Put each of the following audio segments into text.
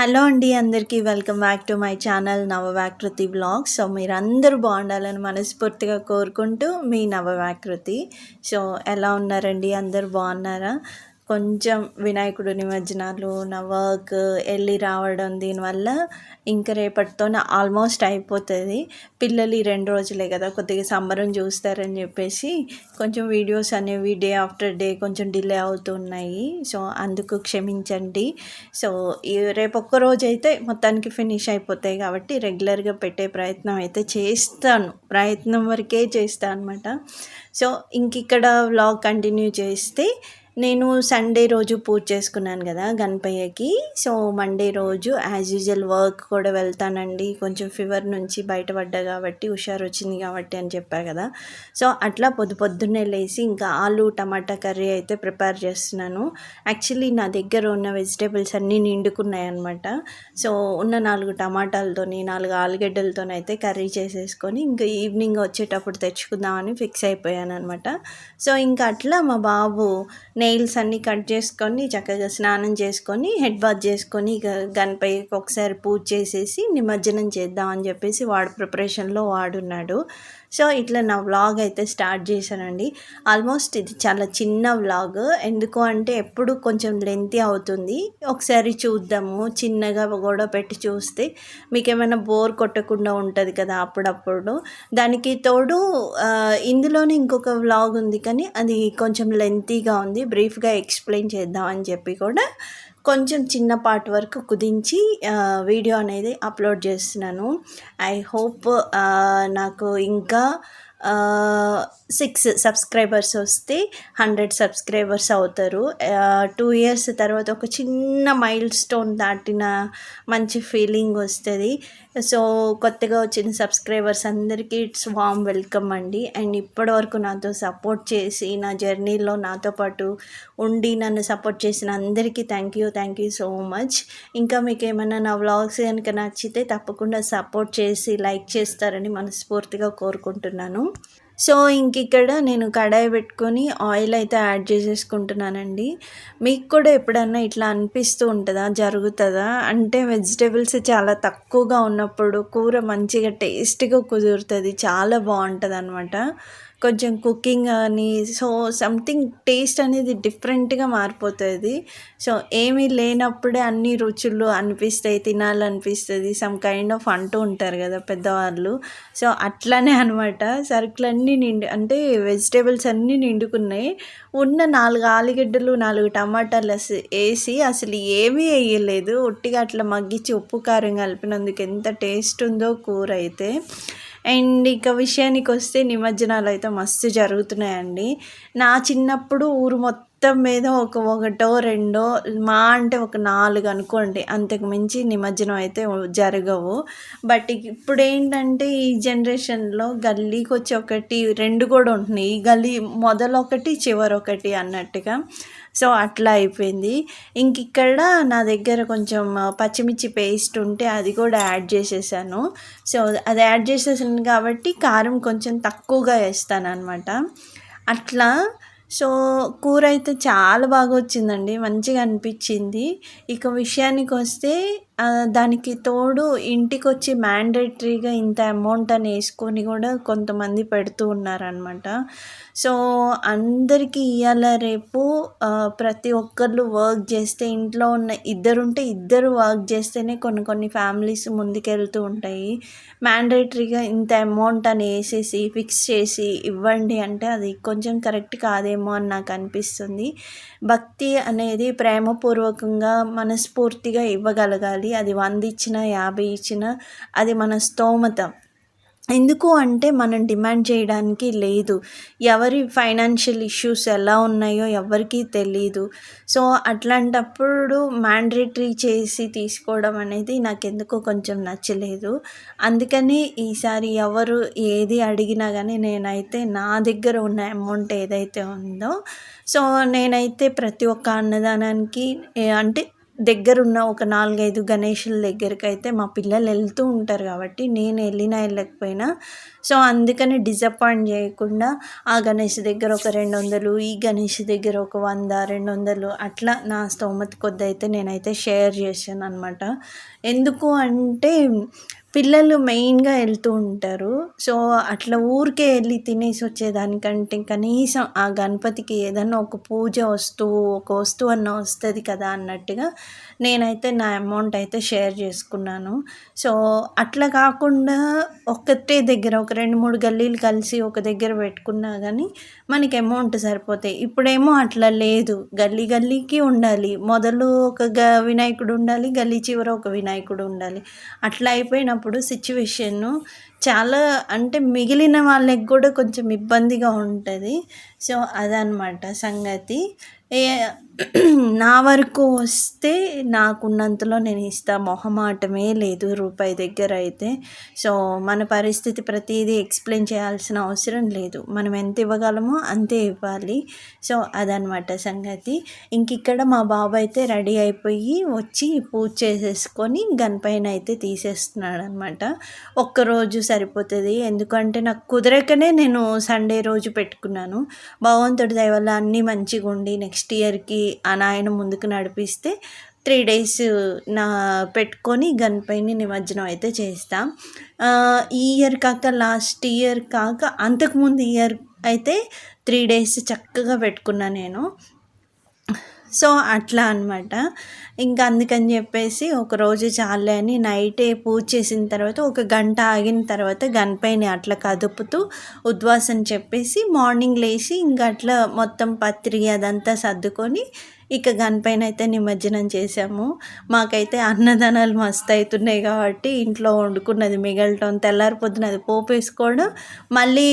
Hello అండి అందరికీ welcome back to my channel Navavakruthi blog so మీరందరూ బాగుండాలని మనస్ఫూర్తిగా కోరుకుంటూ మీ నవవాకృతి సో ఎలా ఉన్నారండి? అందరు బాగున్నారా? కొంచెం వినాయకుడు నిమజ్జనాలు నా వర్క్ వెళ్ళి రావడం దీనివల్ల ఇంక రేపటితో ఆల్మోస్ట్ అయిపోతుంది. పిల్లలు ఈ రెండు రోజులే కదా కొద్దిగా సంబరం చూస్తారని చెప్పేసి కొంచెం వీడియోస్ అనేవి డే ఆఫ్టర్ డే కొంచెం డిలే అవుతున్నాయి. సో అందుకు క్షమించండి. సో రేపు ఒక్క రోజు అయితే మొత్తానికి ఫినిష్ అయిపోతాయి కాబట్టి రెగ్యులర్గా పెట్టే ప్రయత్నం అయితే చేస్తాను. ప్రయత్నం వరకే చేస్తాను అనమాట సో ఇంక ఇక్కడ వ్లాగ్ కంటిన్యూ చేస్తే నేను సండే రోజు పూజ చేసుకున్నాను కదా గణపయ్యకి. సో మండే రోజు యాజ్ యూజువల్ వర్క్ కూడా వెళ్తానండి. కొంచెం ఫీవర్ నుంచి బయటపడ్డా కాబట్టి హుషారు వచ్చింది కాబట్టి అని చెప్పా కదా. సో అట్లా పొద్దు పొద్దున్నే లేచి ఇంకా ఆలు టమాటా కర్రీ అయితే ప్రిపేర్ చేస్తున్నాను. యాక్చువల్లీ నా దగ్గర ఉన్న వెజిటేబుల్స్ అన్నీ నిండుకున్నాయి అనమాట సో ఉన్న నాలుగు టమాటాలతోని నాలుగు ఆలుగడ్డలతోనైతే కర్రీ చేసేసుకొని ఇంకా ఈవినింగ్ వచ్చేటప్పుడు తెచ్చుకుందామని ఫిక్స్ అయిపోయాను అనమాట సో ఇంకా అట్లా మా బాబు నెయిల్స్ అన్నీ కట్ చేసుకొని చక్కగా స్నానం చేసుకొని హెడ్ బాత్ చేసుకొని ఇక ఒకసారి పూజ చేసేసి నిమజ్జనం చేద్దాం అని చెప్పేసి వాడు ప్రిపరేషన్లో వాడున్నాడు. సో ఇట్లా నా వ్లాగ్ అయితే స్టార్ట్ చేశానండి. ఆల్మోస్ట్ ఇది చాలా చిన్న వ్లాగ్ ఎందుకు అంటే ఎప్పుడు కొంచెం లెంతి అవుతుంది. ఒకసారి చూద్దాము చిన్నగా కూడా పెట్టి చూస్తే మీకు ఏమైనా బోర్ కొట్టకుండా ఉంటుంది కదా అప్పుడప్పుడు. దానికి తోడు ఇందులోనే ఇంకొక వ్లాగ్ ఉంది కానీ అది కొంచెం లెంతీగా ఉంది. బ్రీఫ్గా ఎక్స్ప్లెయిన్ చేద్దాం అని చెప్పి కూడా కొంచెం చిన్న పార్ట్ వరకు కుదించి వీడియో అనేది అప్లోడ్ చేస్తున్నాను. ఐ హోప్ నాకు ఇంకా సిక్స్ సబ్స్క్రైబర్స్ వస్తే హండ్రెడ్ సబ్స్క్రైబర్స్ అవుతారు. టూ ఇయర్స్ తర్వాత ఒక చిన్న మైల్ స్టోన్ దాటిన మంచి ఫీలింగ్ వస్తుంది. సో కొత్తగా వచ్చిన సబ్స్క్రైబర్స్ అందరికీ ఇట్స్ వామ్ వెల్కమ్ అండి. అండ్ ఇప్పటివరకు నాతో సపోర్ట్ చేసి నా జర్నీలో నాతో పాటు ఉండి నన్ను సపోర్ట్ చేసిన అందరికీ thank you thank you so much ఇంకా మీకు ఏమైనా నా వ్లాగ్స్ కనుక నచ్చితే తప్పకుండా సపోర్ట్ చేసి లైక్ చేస్తారని మనస్ఫూర్తిగా కోరుకుంటున్నాను. సో ఇంక ఇక్కడ నేను కడాయి పెట్టుకొని ఆయిల్ అయితే యాడ్ చేసేసుకుంటున్నానండి. మీకు కూడా ఎప్పుడన్నా ఇట్లా అనిపిస్తూ ఉంటుందా? జరుగుతుందా? అంటే వెజిటేబుల్స్ చాలా తక్కువగా ఉన్నప్పుడు కూర మంచిగా టేస్ట్గా కుదురుతుంది చాలా బాగుంటుంది అనమాట కొంచెం కుకింగ్ అని సో సంథింగ్ టేస్ట్ అనేది డిఫరెంట్గా మారిపోతుంది. సో ఏమీ లేనప్పుడే అన్ని రుచులు అనిపిస్తాయి తినాలనిపిస్తుంది. సమ్ కైండ్ ఆఫ్ అంటూ ఉంటారు కదా పెద్దవాళ్ళు. సో అట్లనే అనమాట సరుకులన్నీ నిండి అంటే వెజిటేబుల్స్ అన్నీ నిండుకున్నాయి. ఉన్న నాలుగు ఆలుగడ్డలు నాలుగు టమాటాలు వేసి అసలు ఏమీ వేయలేదు. ఒట్టిగా అట్లా మగ్గించి ఉప్పు కారం కలిపినందుకు ఎంత టేస్ట్ ఉందో కూర అయితే. అండ్ ఇక విషయానికి వస్తే నిమజ్జనాలు అయితే మస్తు జరుగుతున్నాయండి. నా చిన్నప్పుడు ఊరు మొత్తం మీద ఒక ఒకటో రెండో మా అంటే ఒక నాలుగు అనుకోండి. అంతకు మించి నిమజ్జనం అయితే జరగవు. బట్ ఇప్పుడు ఏంటంటే ఈ జనరేషన్లో గల్లీకి వచ్చి ఒకటి రెండు కూడా ఉంటున్నాయి. ఈ గల్లీ మొదలొకటి చివరొకటి అన్నట్టుగా. సో అట్లా అయిపోయింది. ఇంక ఇక్కడ నా దగ్గర కొంచెం పచ్చిమిర్చి పేస్ట్ ఉంటే అది కూడా యాడ్ చేసేసాను. సో అది యాడ్ చేసేసాను కాబట్టి కారం కొంచెం తక్కువగా వేస్తాను అనమాట అట్లా సో కూర అయితే చాలా బాగా వచ్చిందండి మంచిగా అనిపించింది. ఇక విషయానికి వస్తే దానికి తోడు ఇంటికి వచ్చి మ్యాండేటరీగా ఇంత అమౌంట్ అని వేసుకొని కూడా కొంతమంది పెడుతూ ఉన్నారనమాట సో అందరికీ ఇవాళ రేపు ప్రతి ఒక్కళ్ళు వర్క్ చేస్తే ఇంట్లో ఉన్న ఇద్దరు ఉంటే ఇద్దరు వర్క్ చేస్తేనే కొన్ని కొన్ని ఫ్యామిలీస్ ముందుకెళ్తూ ఉంటాయి. మ్యాండేటరీగా ఇంత అమౌంట్ అని వేసేసి ఫిక్స్ చేసి ఇవ్వండి అంటే అది కొంచెం కరెక్ట్ కాదేమో అని నాకు అనిపిస్తుంది. భక్తి అనేది ప్రేమపూర్వకంగా మనస్ఫూర్తిగా ఇవ్వగలగాలి. అది వంద ఇచ్చినా యాభై ఇచ్చినా అది మన స్తోమత. ఎందుకు అంటే మనం డిమాండ్ చేయడానికి లేదు. ఎవరి ఫైనాన్షియల్ ఇష్యూస్ ఎలా ఉన్నాయో ఎవరికీ తెలీదు. సో అట్లాంటప్పుడు మ్యాండేటరీ చేసి తీసుకోవడం అనేది నాకు ఎందుకో కొంచెం నచ్చలేదు. అందుకని ఈసారి ఎవరు ఏది అడిగినా కానీ నేనైతే నా దగ్గర ఉన్న అమౌంట్ ఏదైతే ఉందో సో నేనైతే ప్రతి ఒక్క అన్నదానానికి అంటే దగ్గరున్న ఒక నాలుగైదు గణేషుల దగ్గరికి అయితే మా పిల్లలు వెళ్తూ ఉంటారు కాబట్టి నేను వెళ్ళినా వెళ్ళకపోయినా. సో అందుకని డిసప్పాయింట్ చేయకుండా ఆ గణేష్ దగ్గర ఒక రెండు వందలు ఈ గణేష్ దగ్గర ఒక వంద రెండు వందలు అట్లా నా స్తోమత కొద్ది అయితే నేనైతే షేర్ చేశాను అనమాట ఎందుకు అంటే పిల్లలు మెయిన్గా వెళ్తూ ఉంటారు. సో అట్లా ఊరికే వెళ్ళి తినేసి వచ్చేదానికంటే కనీసం ఆ గణపతికి ఏదన్నా ఒక పూజ వస్తువు ఒక వస్తువు అన్న వస్తుంది కదా అన్నట్టుగా నేనైతే నా అమౌంట్ అయితే షేర్ చేసుకున్నాను. సో అట్లా కాకుండా ఒకటే దగ్గర ఒక రెండు మూడు గల్లీలు కలిసి ఒక దగ్గర పెట్టుకున్నా కానీ మనకి అమౌంట్ సరిపోతాయి. ఇప్పుడేమో అట్లా లేదు. గల్లీ గల్లీకి ఉండాలి. మొదలు ఒక గ వినాయకుడు ఉండాలి గల్లీ చివర ఒక వినాయకుడు ఉండాలి. అట్లా అయిపోయినప్పుడు సిచ్యువేషన్ చాలా అంటే మిగిలిన వాళ్ళకి కూడా కొంచెం ఇబ్బందిగా ఉంటుంది. సో అదనమాట సంగతి. నా వరకు వస్తే నాకున్నంతలో నేను ఇస్తా. మొహమాటమే లేదు రూపాయి దగ్గర అయితే. సో మన పరిస్థితి ప్రతిదీ ఎక్స్ప్లెయిన్ చేయాల్సిన అవసరం లేదు. మనం ఎంత ఇవ్వగలమో అంతే ఇవ్వాలి. సో అదనమాట సంగతి. ఇంక ఇక్కడ మా బాబు అయితే రెడీ అయిపోయి వచ్చి పూజ చేసేసుకొని గన్పైన అయితే తీసేస్తున్నాడు అనమాట ఒక్కరోజు సరిపోతుంది. ఎందుకంటే నాకు కుదరకనే నేను సండే రోజు పెట్టుకున్నాను. భగవంతుడి దయవల్ల అన్నీ మంచిగా ఉండి నెక్స్ట్ ఇయర్కి ఆ నాయన ముందుకు నడిపిస్తే త్రీ డేస్ నా పెట్టుకొని గన్పైని నిమజ్జనం అయితే చేస్తాం. ఈ ఇయర్ కాక లాస్ట్ ఇయర్ కాక అంతకుముందు ఇయర్ అయితే త్రీ డేస్ చక్కగా పెట్టుకున్నా నేను. సో అట్లా అనమాట ఇంకా అందుకని చెప్పేసి ఒకరోజు చాలే అని నైటే పూజ చేసిన తర్వాత ఒక గంట ఆగిన తర్వాత గన్పైని అట్లా కదుపుతూ ఉద్వాసం చెప్పేసి మార్నింగ్ లేచి ఇంకా అట్లా మొత్తం పత్రి అదంతా సర్దుకొని ఇక గన్పైన అయితే నిమజ్జనం చేసాము మాకైతే అన్నదానాలు మస్తు అవుతున్నాయి కాబట్టి ఇంట్లో వండుకున్నది మిగలటం తెల్లారి పొద్దున అది పోపు వేసుకోవడం మళ్ళీ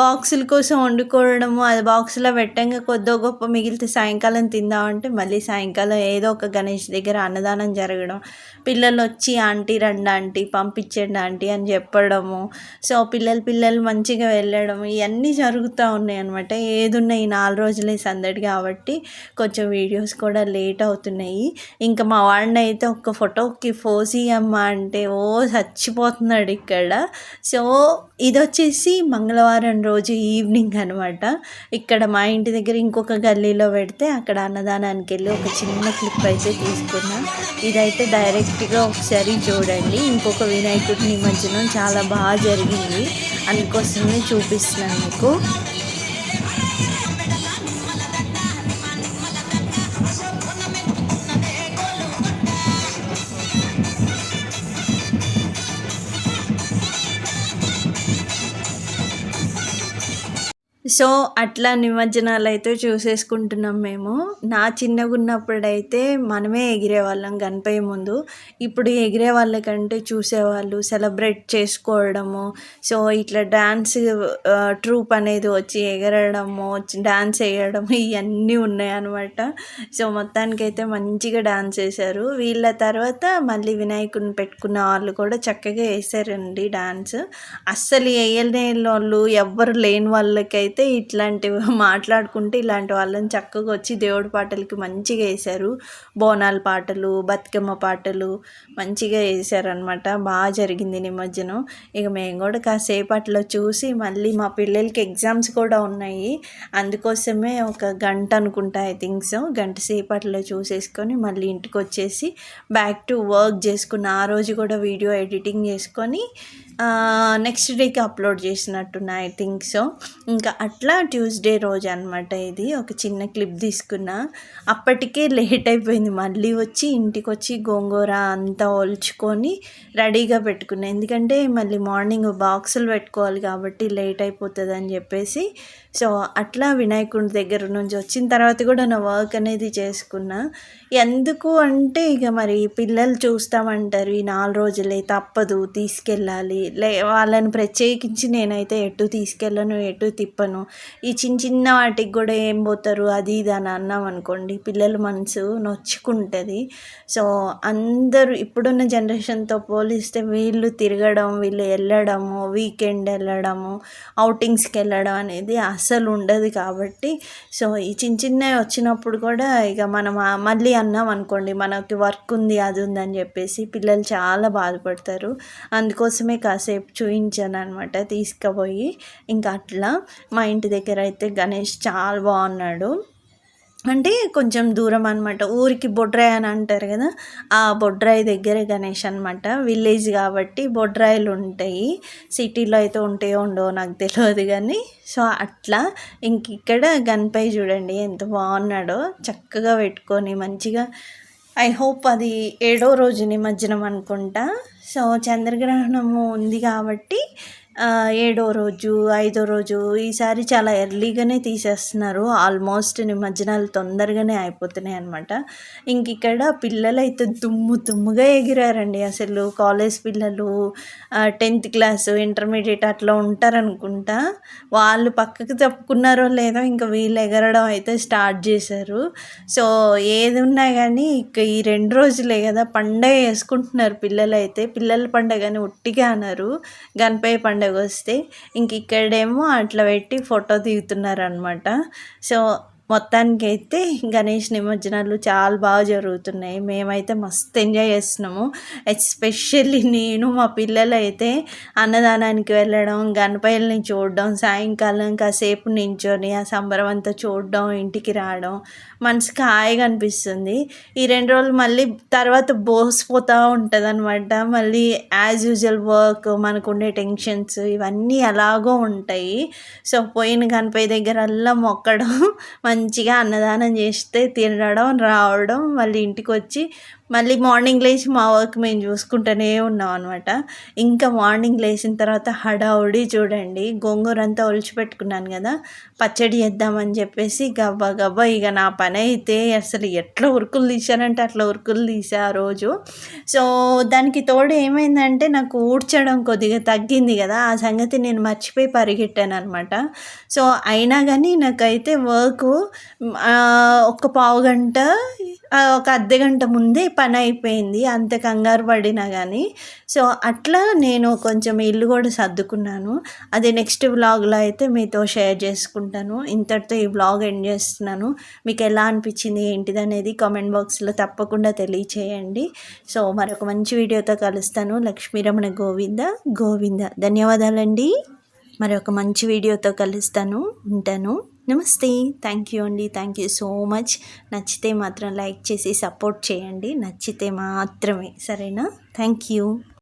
బాక్సుల కోసం వండుకోవడము అది బాక్స్లో పెట్టంగా కొద్దో గొప్ప మిగిలితే సాయంకాలం తిందామంటే మళ్ళీ సాయంకాలం ఏదో ఒక గణేష్ దగ్గర అన్నదానం జరగడం. పిల్లలు వచ్చి ఆంటీ రండి ఆంటీ పంపించండి ఆంటీ అని చెప్పడము. సో పిల్లలు పిల్లలు మంచిగా వెళ్ళడం ఇవన్నీ జరుగుతూ ఉన్నాయి అనమాట ఏదున్న ఈ నాలుగు రోజులే సందడి కాబట్టి కొంచెం వీడియో వీడియోస్ కూడా లేట్ అవుతున్నాయి. ఇంకా మా వాడిని అయితే ఒక ఫోటోకి ఫోజీ అమ్మ అంటే ఓ చచ్చిపోతున్నాడు ఇక్కడ. సో ఇది వచ్చేసి మంగళవారం రోజు ఈవినింగ్ అనమాట ఇక్కడ మా ఇంటి దగ్గర ఇంకొక గల్లీలో పెడితే అక్కడ అన్నదానానికి వెళ్ళి ఒక చిన్న క్లిప్ అయితే తీసుకున్నాం. ఇదైతే డైరెక్ట్గా ఒకసారి చూడండి. ఇంకొక వినాయకుడి నిమజ్జనం చాలా బాగా జరిగింది. అందుకోసమే చూపిస్తున్నాను మీకు. సో అట్లా నిమజ్జనాలు అయితే చూసేసుకుంటున్నాం మేము. నా చిన్నగా ఉన్నప్పుడైతే మనమే ఎగిరేవాళ్ళం గణపయ్య ముందు. ఇప్పుడు ఎగిరే వాళ్ళకంటే చూసేవాళ్ళు సెలబ్రేట్ చేసుకోవడము సో ఇట్లా డ్యాన్స్ ట్రూప్ అనేది వచ్చి ఎగరడము డ్యాన్స్ వేయడము ఇవన్నీ ఉన్నాయన్నమాట. సో మొత్తానికైతే మంచిగా డ్యాన్స్ వేశారు. వీళ్ళ తర్వాత మళ్ళీ వినాయకుడిని పెట్టుకున్న వాళ్ళు కూడా చక్కగా వేసారండి డ్యాన్స్ అస్సలు వేయలేని వాళ్ళు ఎవ్వరు లేని వాళ్ళకైతే అయితే ఇట్లాంటివి మాట్లాడుకుంటే ఇలాంటి వాళ్ళని చక్కగా వచ్చి దేవుడి పాటలకి మంచిగా వేశారు. బోనాల పాటలు బతుకమ్మ పాటలు మంచిగా వేసారనమాట బాగా జరిగింది నిమజ్జనం. ఇక మేము కూడా కాసేపట్లో చూసి మళ్ళీ మా పిల్లలకి ఎగ్జామ్స్ కూడా ఉన్నాయి. అందుకోసమే ఒక గంట అనుకుంటా ఐ థింక్స్ గంట సేపట్లో చూసేసుకొని మళ్ళీ ఇంటికి వచ్చేసి బ్యాక్ టు వర్క్ చేసుకున్న ఆ రోజు కూడా వీడియో ఎడిటింగ్ చేసుకొని నెక్స్ట్ డేకి అప్లోడ్ చేసినట్టున్నా ఐ థింక్ సో. ఇంకా అట్లా ట్యూస్డే రోజు అనమాట ఇది. ఒక చిన్న క్లిప్ తీసుకున్నా. అప్పటికే లేట్ అయిపోయింది. మళ్ళీ వచ్చి ఇంటికి వచ్చి గోంగూర అంతా ఒలుచుకొని రెడీగా పెట్టుకున్నా. ఎందుకంటే మళ్ళీ మార్నింగ్ బాక్సులు పెట్టుకోవాలి కాబట్టి లేట్ అయిపోతుంది అని చెప్పేసి. సో అట్లా వినాయకుడి దగ్గర నుంచి వచ్చిన తర్వాత కూడా నా వర్క్ అనేది చేసుకున్నా. ఎందుకు అంటే ఇక మరి పిల్లలు చూస్తామంటారు. ఈ నాలుగు రోజులే తప్పదు తీసుకెళ్ళాలి. లే వాళ్ళని ప్రత్యేకించి నేనైతే ఎటు తీసుకెళ్ళను ఎటు తిప్పను ఈ చిన్న చిన్న వాటికి కూడా ఏం పోతారు? అది ఇది అని అన్నాం అనుకోండి. పిల్లల మనసు నొచ్చుకుంటుంది. సో అందరూ ఇప్పుడున్న జనరేషన్తో పోలిస్తే వీళ్ళు తిరగడం వీళ్ళు వెళ్ళడము వీకెండ్ వెళ్ళడము అవుటింగ్స్కి వెళ్ళడం అనేది అస్సలు ఉండదు కాబట్టి సో ఈ చిన్న చిన్నవి వచ్చినప్పుడు కూడా ఇక మనం మళ్ళీ అన్నాం అనుకోండి మనకి వర్క్ ఉంది అది ఉందని చెప్పేసి పిల్లలు చాలా బాధపడతారు. అందుకోసమే కాసేపు చూపించాను అనమాట తీసుకుపోయి. ఇంకా అట్లా మా ఇంటి దగ్గర అయితే గణేష్ చాలా బాగున్నాడు. అంటే కొంచెం దూరం అనమాట ఊరికి బొడ్రాయి అని అంటారు కదా ఆ బొడ్రాయి దగ్గరే గణేష్ అనమాట విలేజ్ కాబట్టి బొడ్రాయిలు ఉంటాయి. సిటీలో అయితే ఉంటాయో ఉండవో నాకు తెలియదు కానీ సో అట్లా ఇంక ఇక్కడ గణపై చూడండి ఎంత బాగున్నాడో. చక్కగా పెట్టుకొని మంచిగా ఐ హోప్ అది ఏడో రోజు నిమజ్జనం అనుకుంటా. సో చంద్రగ్రహణము ఉంది కాబట్టి ఏడో రోజు ఐదో రోజు ఈసారి చాలా ఎర్లీగానే తీసేస్తున్నారు. ఆల్మోస్ట్ నిమజ్జనాలు తొందరగానే అయిపోతున్నాయి అనమాట ఇంక ఇక్కడ పిల్లలు అయితే దుమ్ము దుమ్ముగా ఎగిరారండి. అసలు కాలేజ్ పిల్లలు టెన్త్ క్లాస్ ఇంటర్మీడియట్ అట్లా ఉంటారనుకుంటా. వాళ్ళు పక్కకు తప్పుకున్నారో లేదో ఇంకా వీళ్ళు ఎగరడం అయితే స్టార్ట్ చేశారు. సో ఏది ఉన్నా కానీ ఇక ఈ రెండు రోజులే కదా పండగ వేసుకుంటున్నారు పిల్లలు అయితే పిల్లల పండగని ఉట్టిగా అన్నారు గణపయ్య పండగ పండగ వస్తే ఇంక ఇక్కడేమో అట్లా పెట్టి ఫోటో దిగుతున్నారనమాట సో మొత్తానికైతే గణేష్ నిమజ్జనాలు చాలా బాగా జరుగుతున్నాయి. మేమైతే మస్తు ఎంజాయ్ చేస్తున్నాము. ఎస్పెషల్లీ నేను మా పిల్లలు అయితే అన్నదానానికి వెళ్ళడం గణపయ్యల్ని చూడడం సాయంకాలం కాసేపు నించొని ఆ సంబరం అంతా చూడడం ఇంటికి రావడం మనసుకి హాయిగా అనిపిస్తుంది. ఈ రెండు రోజులు మళ్ళీ తర్వాత బోసిపోతూ ఉంటుంది అనమాట మళ్ళీ యాజ్ యూజువల్ వర్క్ మనకు ఉండే టెన్షన్స్ ఇవన్నీ ఎలాగో ఉంటాయి. సో పోయిన గణపయ్య దగ్గర అల్లా మొక్కడం మంచిగా అన్నదానం చేస్తే తినడం రావడం మళ్ళీ ఇంటికి వచ్చి మళ్ళీ మార్నింగ్ లేచి మా వర్క్ మేము చూసుకుంటూనే ఉన్నాం అనమాట ఇంకా మార్నింగ్ లేచిన తర్వాత హడావుడి చూడండి గోంగూర అంతా ఒలిచిపెట్టుకున్నాను కదా పచ్చడి చేద్దామని చెప్పేసి గబ్బా గబ్బా ఇక నా పని అయితే అసలు ఎట్లా ఉరుకులు తీశానంటే అట్లా ఉరుకులు తీసా ఆ రోజు. సో దానికి తోడు ఏమైందంటే నాకు ఊడ్చడం కొద్దిగా తగ్గింది కదా ఆ సంగతి నేను మర్చిపోయి పరిగెట్టాను అనమాట సో అయినా కానీ నాకైతే వర్క్ ఒక పావు గంట ఒక అర్ధ గంట ముందే పని అయిపోయింది అంత కంగారు పడినా కానీ సో అట్లా నేను కొంచెం ఇల్లు కూడా సర్దుకున్నాను. అది నెక్స్ట్ వ్లాగ్లో అయితే మీతో షేర్ చేసుకుంటాను. ఇంతటితో ఈ వ్లాగ్ ఎండ్ చేస్తున్నాను. మీకు ఎలా అనిపించింది ఏంటిది అనేది కామెంట్ బాక్స్లో తప్పకుండా తెలియచేయండి. సో మరొక మంచి వీడియోతో కలుస్తాను. లక్ష్మీరమణ గోవింద గోవింద. ధన్యవాదాలండి. మరి ఒక మంచి వీడియోతో కలుస్తాను ఉంటాను. నమస్తే. థ్యాంక్ యూ అండి. థ్యాంక్ యూ సో మచ్ నచ్చితే మాత్రం లైక్ చేసి సపోర్ట్ చేయండి. నచ్చితే మాత్రమే. సరేనా? Thank you